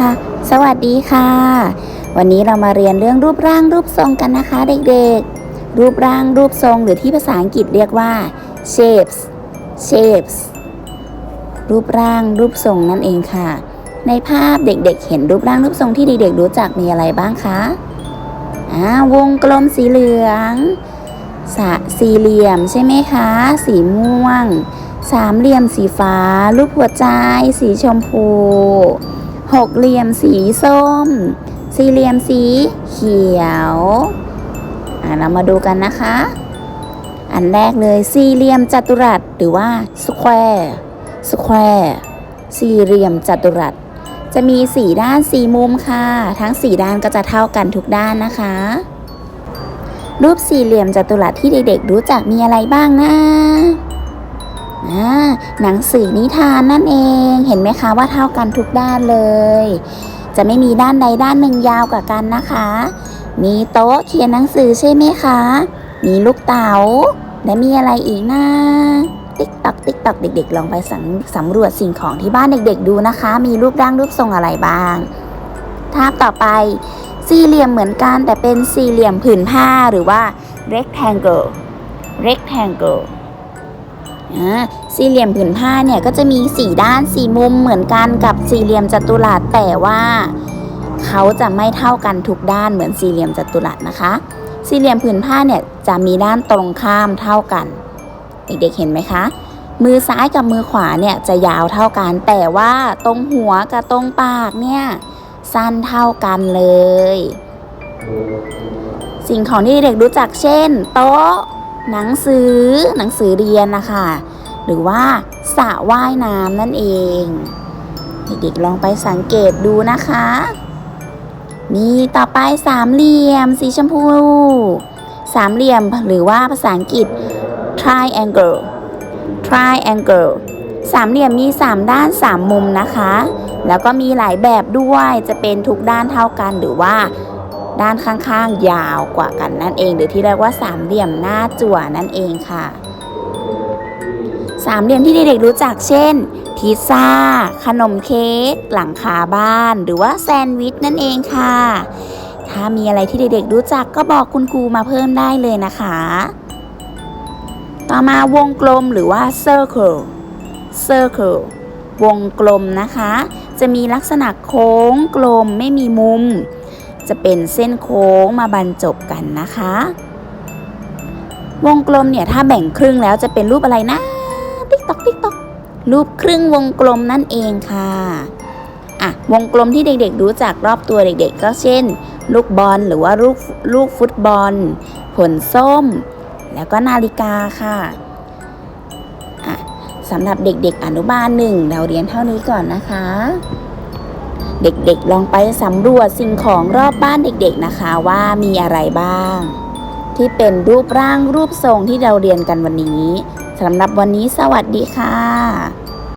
คะ สวัสดีค่ะ วันนี้เรามาเรียนเรื่องรูปร่างรูปทรงกันนะคะ เด็กๆ รูปร่างรูปทรงหรือที่ภาษาอังกฤษเรียกว่า shapes shapes รูปร่างรูปทรงนั่นเองค่ะ ในภาพเด็กๆ เห็นรูปร่างรูปทรงที่เด็กๆ รู้จักมีอะไรบ้างคะอ่าวงกลมสีเหลืองสสี่เหลี่ยมใช่ไหมคะ สีม่วง สามเหลี่ยมสีฟ้า รูปหัวใจ สีชมพู หกเหลี่ยมสีส้ม สี่เหลี่ยมสีเขียวอะเรามาดูกันนะคะ อันแรกเลยสี่เหลี่ยมจัตุรัสหรือว่าสแควร์สแควร์สี่เหลี่ยมจัตุรัส จะมีสี่ด้านสี่มุมค่ะ ทั้งสี่ด้านก็จะเท่ากันทุกด้านนะคะ รูปสี่เหลี่ยมจัตุรัสที่เด็กๆรู้จักมีอะไรบ้างนะอ่า หนังสือนิทานนั่นเอง เห็นไหมคะว่าเท่ากันทุกด้านเลย จะไม่มีด้านใดด้านหนึ่งยาวกว่ากันนะคะ มีโต๊ะเขียนหนังสือใช่ไหมคะ มีลูกเต๋าและมีอะไรอีกนะติ๊กตอกติ๊กตอกเด็ก ๆ ลองไปสำสำรวจสิ่งของที่บ้านเด็ก ๆ ดูนะคะ มีรูปร่างรูปทรงอะไรบ้างภาพต่อไป สี่เหลี่ยมเหมือนกันแต่เป็นสี่เหลี่ยมผืนผ้าหรือว่า rectangle rectangle สี่เหลี่ยมผืนผ้าเนี่ยก็จะมีสี่ด้านสี่มุมเหมือนกันกับสี่เหลี่ยมจัตุรัสแต่ว่าเขาจะไม่เท่ากันทุกด้านเหมือนสี่เหลี่ยมจัตุรัสนะคะ สี่เหลี่ยมผืนผ้าเนี่ยจะมีด้านตรงข้ามเท่ากัน เด็กๆเห็นไหมคะ มือซ้ายกับมือขวาเนี่ยจะยาวเท่ากัน แต่ว่าตรงหัวกับตรงปากเนี่ยสั้นเท่ากันเลย สิ่งของที่เด็กรู้จักเช่น โต๊ะ หนังสือหนังสือเรียนนะคะหรือว่าสระว่ายน้ำนั่นเอง เด็กๆลองไปสังเกตดูนะคะมีต่อไปสามเหลี่ยมสีชมพู สามเหลี่ยมหรือว่าภาษาอังกฤษ triangle triangle สามเหลี่ยมมี 3 ด้าน 3 มุมนะคะ แล้วก็มีหลายแบบด้วยจะเป็นทุกด้านเท่ากันหรือว่า ด้านข้างๆ ยาวกว่ากันนั่นเอง หรือที่เรียกว่าสามเหลี่ยมหน้าจั่วนั่นเองค่ะ สามเหลี่ยมที่เด็กๆรู้จักเช่น พิซซ่า ขนมเค้กหลังคาบ้าน หรือว่าแซนด์วิชนั่นเองค่ะ ถ้ามีอะไรที่เด็กๆรู้จักก็บอกคุณครูมาเพิ่มได้เลยนะคะ ต่อมาวงกลมหรือว่า circle circle วงกลมนะคะ จะมีลักษณะโค้งกลมไม่มีมุม จะเป็นเส้นโค้งมาบรรจบกันนะคะ วงกลมเนี่ยถ้าแบ่งครึ่งแล้วจะเป็นรูปอะไรนะ ติ๊กตอกติ๊กตอกรูปครึ่งวงกลมนั่นเองค่ะอะวงกลมที่เด็กๆ รู้จักรอบตัวเด็กๆ ก็เช่น ลูกบอลหรือว่าลูกลูกฟุตบอล ผลส้ม แล้วก็นาฬิกาค่ะอะสำหรับเด็กๆ อนุบาลหนึ่งเราเรียนเท่านี้ก่อนนะคะ เด็กๆ ลองไปสำรวจสิ่งของรอบบ้านเด็กๆนะคะว่ามีอะไรบ้าง ที่เป็นรูปร่างรูปทรงที่เราเรียนกันวันนี้สำหรับวันนี้สวัสดีค่ะ